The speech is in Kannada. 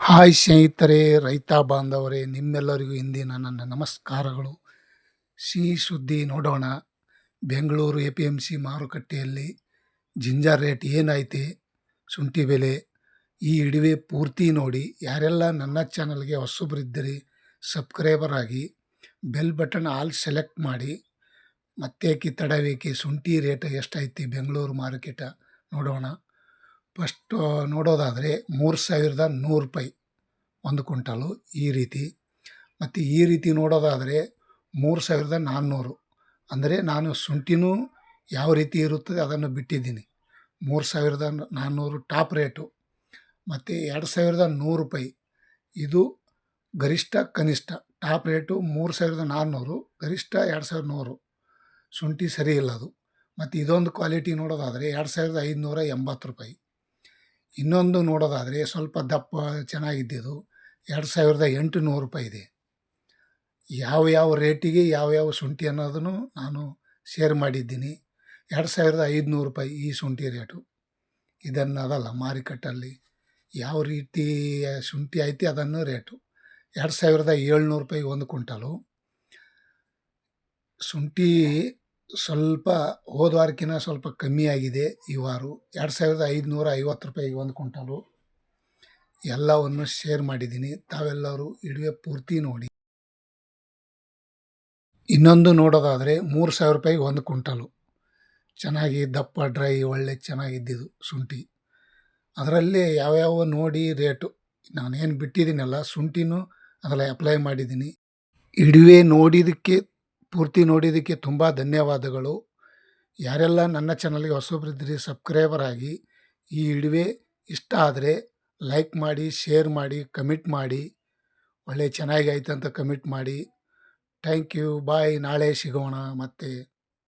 ಹಾಯ್ ಸ್ನೇಹಿತರೆ, ರೈತ ಬಾಂಧವರೇ, ನಿಮ್ಮೆಲ್ಲರಿಗೂ ಇಂದಿನ ನನ್ನ ನಮಸ್ಕಾರಗಳು. ಸಿಹಿ ಸುದ್ದಿ ನೋಡೋಣ. Bengaluru A P M C ಮಾರುಕಟ್ಟೆಯಲ್ಲಿ ಜಿಂಜರ್ ರೇಟ್ ಏನೈತೆ ಶುಂಠಿ ಬೆಲೆ. ಈ ಇಡುವೆ ಪೂರ್ತಿ ನೋಡಿ. ಯಾರೆಲ್ಲ ನನ್ನ ಚಾನಲ್ಗೆ ಹೊಸಬರಿದ್ದರೆ, ಸಬ್ಸ್ಕ್ರೈಬರ್ ಆಗಿ, ಬೆಲ್ ಬಟನ್ ಆಲ್ ಸೆಲೆಕ್ಟ್ ಮಾಡಿ. ಮತ್ತೆ ತಡವೇಕೆ? ಶುಂಠಿ ರೇಟ್ ಎಷ್ಟೈತಿ ಬೆಂಗಳೂರು ಮಾರುಕಟ್ಟೆ ನೋಡೋಣ. ಫಸ್ಟು ನೋಡೋದಾದರೆ ಮೂರು ಸಾವಿರದ ನೂರು ರೂಪಾಯಿ ಒಂದು ಕ್ವಿಂಟಲು ಈ ರೀತಿ. ಮತ್ತು ಈ ರೀತಿ ನೋಡೋದಾದರೆ ಮೂರು ಸಾವಿರದ ನಾನ್ನೂರು. ಅಂದರೆ ನಾನು ಶುಂಠಿನೂ ಯಾವ ರೀತಿ ಇರುತ್ತದೆ ಅದನ್ನು ಬಿಟ್ಟಿದ್ದೀನಿ. ಮೂರು ಸಾವಿರದ ನಾನ್ನೂರು ಟಾಪ್ ರೇಟು. ಮತ್ತು ಎರಡು ಸಾವಿರದ ನೂರು ರೂಪಾಯಿ ಇದು ಗರಿಷ್ಠ ಕನಿಷ್ಠ. ಟಾಪ್ ರೇಟು ಮೂರು ಸಾವಿರದ ನಾನ್ನೂರು, ಗರಿಷ್ಠ ಎರಡು ಸಾವಿರದ ನೂರು. ಶುಂಠಿ ಸರಿ ಇಲ್ಲ ಅದು. ಮತ್ತು ಇದೊಂದು ಕ್ವಾಲಿಟಿ ನೋಡೋದಾದರೆ ಎರಡು ಸಾವಿರದ ಐದುನೂರ ಎಂಬತ್ತು ರೂಪಾಯಿ. ಇನ್ನೊಂದು ನೋಡೋದಾದರೆ ಸ್ವಲ್ಪ ದಪ್ಪ ಚೆನ್ನಾಗಿದ್ದಿದ್ದು ಎರಡು ಸಾವಿರದ ಎಂಟು ನೂರು ರೂಪಾಯಿ ಇದೆ. ಯಾವ ಯಾವ ರೇಟಿಗೆ ಯಾವ ಯಾವ ಶುಂಠಿ ಅನ್ನೋದನ್ನು ನಾನು ಶೇರ್ ಮಾಡಿದ್ದೀನಿ. ಎರಡು ಸಾವಿರದ ಐದುನೂರು ರೂಪಾಯಿ ಈ ಶುಂಠಿ ರೇಟು. ಇದನ್ನು ಅದಲ್ಲ, ಮಾರುಕಟ್ಟೆಯಲ್ಲಿ ಯಾವ ರೀತಿ ಶುಂಠಿ ಐತಿ ಅದನ್ನು ರೇಟು. ಎರಡು ಸಾವಿರದ ಏಳ್ನೂರು ರೂಪಾಯಿ ಒಂದು ಕ್ವಿಂಟಲು. ಶುಂಠಿ ಸ್ವಲ್ಪ ಹೋದ ವಾರಕ್ಕಿಂತ ಸ್ವಲ್ಪ ಕಮ್ಮಿಯಾಗಿದೆ ಈ ವಾರ. ಎರಡು ಸಾವಿರದ ಐದುನೂರ ಐವತ್ತು ರೂಪಾಯಿ ಒಂದು ಕ್ವಿಂಟಲು. ಎಲ್ಲವನ್ನು ಶೇರ್ ಮಾಡಿದ್ದೀನಿ. ತಾವೆಲ್ಲರೂ ಇಡುವೆ ಪೂರ್ತಿ ನೋಡಿ. ಇನ್ನೊಂದು ನೋಡೋದಾದರೆ ಮೂರು ಸಾವಿರ ರೂಪಾಯಿಗೆ ಒಂದು ಕ್ವಿಂಟಲು. ಚೆನ್ನಾಗಿ ದಪ್ಪ, ಡ್ರೈ, ಒಳ್ಳೆ ಚೆನ್ನಾಗಿದ್ದಿದ್ದು ಶುಂಠಿ. ಅದರಲ್ಲಿ ಯಾವ್ಯಾವ ನೋಡಿ ರೇಟು. ನಾನೇನು ಬಿಟ್ಟಿದ್ದೀನಲ್ಲ, ಶುಂಠಿನೂ ಅದರಲ್ಲಿ ಅಪ್ಲೈ ಮಾಡಿದ್ದೀನಿ. ಇಡುವೆ ನೋಡಿದ್ದಕ್ಕೆ ಪೂರ್ತಿ ನೋಡಿದ್ದಕ್ಕೆ ತುಂಬ ಧನ್ಯವಾದಗಳು. ಯಾರೆಲ್ಲ ನನ್ನ ಚಾನಲ್ಗೆ ಹೊಸಬ್ರಿದ್ದರೆ ಸಬ್ಸ್ಕ್ರೈಬರ್ ಆಗಿ ಈ ಇಡುವೆ ಇಷ್ಟ ಆದರೆ ಲೈಕ್ ಮಾಡಿ, ಶೇರ್ ಮಾಡಿ, ಕಮೆಂಟ್ ಮಾಡಿ. ಒಳ್ಳೆ ಚೆನ್ನಾಗಿ ಆಯ್ತು ಅಂತ ಕಮೆಂಟ್ ಮಾಡಿ. ಥ್ಯಾಂಕ್ ಯು, ಬಾಯ್, ನಾಳೆ ಸಿಗೋಣ ಮತ್ತೆ.